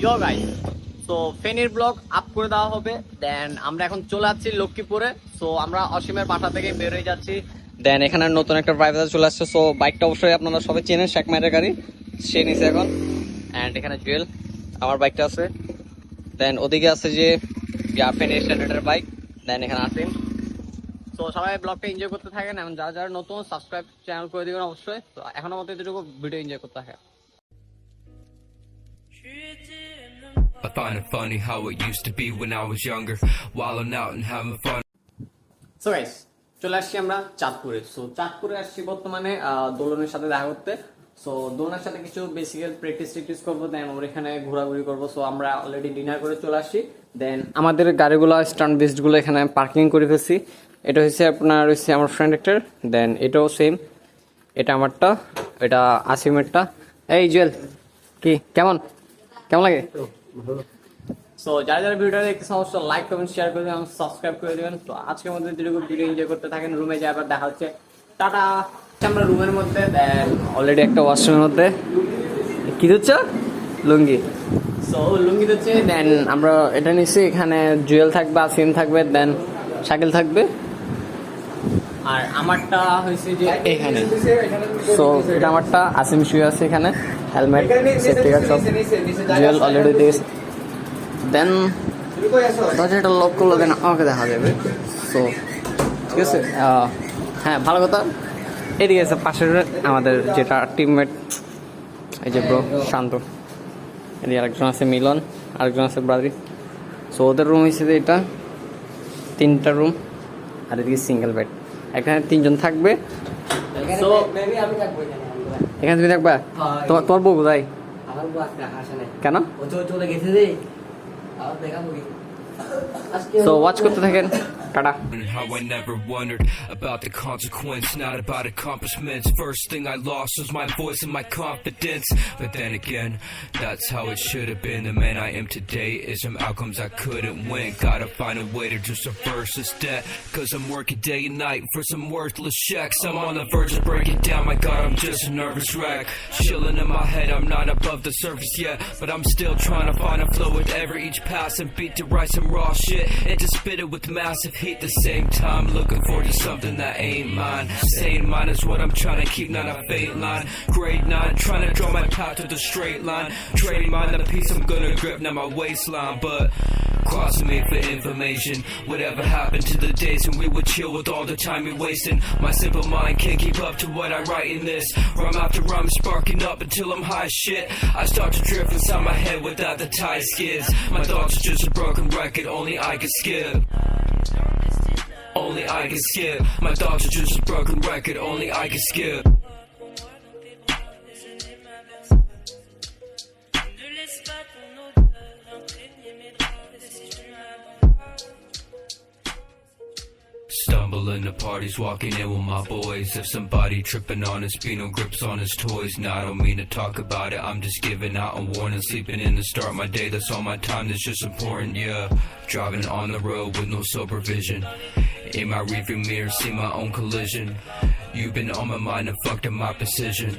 ইয়ো guys তো ফেনীর blog up করে দেওয়া হবে। দেন আমরা এখন চলে যাচ্ছি লক্ষ্মীপুরে। সো আমরা অসীমের বাসা থেকে বের হয়ে যাচ্ছি। দেন এখানে নতুন একটা ড্রাইভার চলে আসছে। সো বাইকটা অবশ্যই আপনারা সবাই চেনেন শেখ মাইরের গাড়ি। সে নিছে এখন। অ্যান্ড এখানে জুয়েল আমার বাইকটা আছে। দেন ওদিকে আছে যে ফেনীর স্ট্যান্ডার্ডের বাইক দেন এখানে আসিম তো সবাই ব্লগটা এনজয় করতে থাকেন। এবং যারা যারা নতুন সাবস্ক্রাইব চ্যানেল করে দিবেন অবশ্যই। তো এখনও মতো এতটুকু ভিডিও এনজয় করতে থাকে I find it funny how it used to be when I was younger, wilding out and having fun. So guys চলে আসছি আমরা চাঁদপুরে। সো চাঁদপুরে আসছি বর্তমানে দোলনের সাথে দেখা করতে। সো দোলনের সাথে কিছু বেসিক্যাল প্র্যাকটিস টেকটিস করব দেন আমরা এখানে ঘোরাঘুরি করব। সো আমরা অলরেডি ডিনার করে চলে আসছি। দেন আমাদের গাড়িগুলো স্ট্যান্ড বেসডগুলো এখানে পার্কিং করে ফেলছি। এটা হচ্ছে আপনার হচ্ছে আমার ফ্রেন্ড একটার দেন এটাও সেম এটা আমারটা এটা আসিমেরটা এই জুয়েল কি? কেমন? কেমন লাগে? সো যারা যারা ভিডিওটা দেখতে অবশ্যই লাইক কমেন্ট শেয়ার করে দেবেন সাবস্ক্রাইব করে দেবেন। তো আজকের মধ্যে যেটুকু ভিডিও এনজয় করতে থাকেন। রুমে যাই, আবার দেখা হচ্ছে। টাটা। আমরা রুমের মধ্যে অলরেডি একটা ওয়াশরুমের মধ্যে। কি দিচ্ছ লুঙ্গি। সো লুঙ্গি হচ্ছে দেন আমরা এটা নিচ্ছি এখানে জুয়েল থাকবে আসিম থাকবে দেন শাকিল থাকবে। আর আমারটা হয়েছে যে এখানে। সো এটা আমারটা আসিম শুয়ে আছে এখানে। হেলমেট সেফটি গার্ড সব। জুয়েল অলরেডি দিয়েছে দেন দরজাটা লক করলে দেন আমাকে দেখা যাবে। সো ঠিক আছে? হ্যাঁ ভালো কথা। এদিকে আছে পাশের আমাদের যেটা টিমমেট এই যে ব্রো শান্ত। এদিকে আরেকজন আছে মিলন আরেকজন আছে ব্রাদি সো ওদের রুম হিসেবে এটা তিনটা রুম আর এদিকে সিঙ্গেল বেড এখানে তিনজন থাকবে। এখানে তুমি থাকবা? তোমার তোমার বউ কোথায়? কেন? তো চলে গেছে সো ওয়াচ করতে থাকেন। And how I never wondered about the consequence, not about accomplishments. First thing I lost was my voice and my confidence. But then again, that's how it should have been. The man I am today is some outcomes I couldn't win. Gotta find a way to just reverse this debt. Cause I'm working day and night for some worthless checks. I'm on the verge of breaking down. My god, I'm just a nervous wreck. Chilling in my head, I'm not above the surface yet. But I'm still trying to find a flow with every each pass and beat to write some raw shit. And to spit it with massive heat the same time. Looking forward to something that ain't mine. Sane mind is what I'm trying to keep, not a faint line. Grade 9, trying to draw my path to the straight line. Trading mind the piece I'm gonna grip, not my waistline. But crossing me for information. Whatever happened to the days when we would chill with all the time we wasting? My simple mind can't keep up to what I write in this. Rhyme after rhyme sparking up until I'm high shit. I start to drift inside my head without the tie skids. My thoughts are just a broken record, only I can skip. Only I can skip. My thoughts are just a broken record, only I can skip. Stumbling to parties, walking in with my boys. If somebody tripping on his Beano grips on his toys. Now I don't mean to talk about it, I'm just giving out a warning. Sleeping in to start my day, that's all my time, that's just important, yeah. Driving on the road with no supervision. In my rearview mirror, see my own collision. You've been on my mind and fucked up my precision.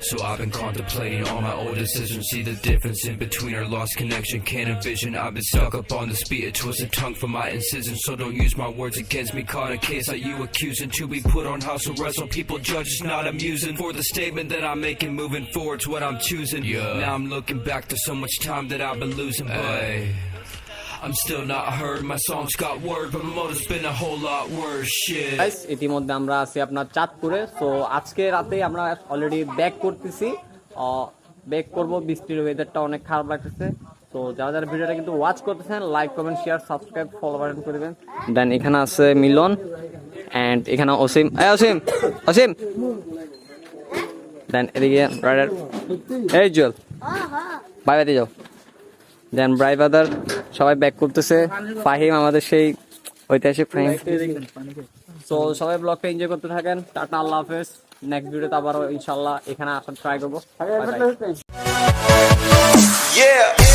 So I've been contemplating all my old decisions. See the difference in between our lost connection. Can't envision. I've been stuck up on the speed, a twisted tongue from my incision. So don't use my words against me. Caught a case that you accusing to be put on house arrest. So people judge it's not amusing. For the statement that I'm making, moving forward's what I'm choosing. Yeah. Now I'm looking back to so much time that I've been losing. But I'm still not heard. My songs got word, but my motive's been a whole lot worse. Shit. Guys, ইতিমধ্যে আমরা আছি আপনার চাঁদপুরে তো আজকে রাতে আমরা already back করতেছি। ব্যাক করব বৃষ্টির ওয়েদারটা অনেক খারাপ লাগতেছে। তো যারা যারা ভিডিওটা কিন্তু ওয়াচ করতেছেন like comment share subscribe follow button করে দেবেন। দেন এখানে আছে মিলন অ্যান্ড এখানে অসীম। এই অসীম অসীম। দেন এদিকে রাইডার এই জুয়েল। বাই বাইতে যাও। দেন ব্রাই ব্রাদার সবাই ব্যাক করতেছে। ফাহিম আমাদের সেই ঐতিহাসিক ফাহিম তো সবাই ব্লগটা এনজয় করতে থাকেন। টাটা আল্লাহ হাফেজ। নেক্সট ভিডিওতে আবারও ইনশাল্লাহ এখানে আসার ট্রাই করব. Yeah.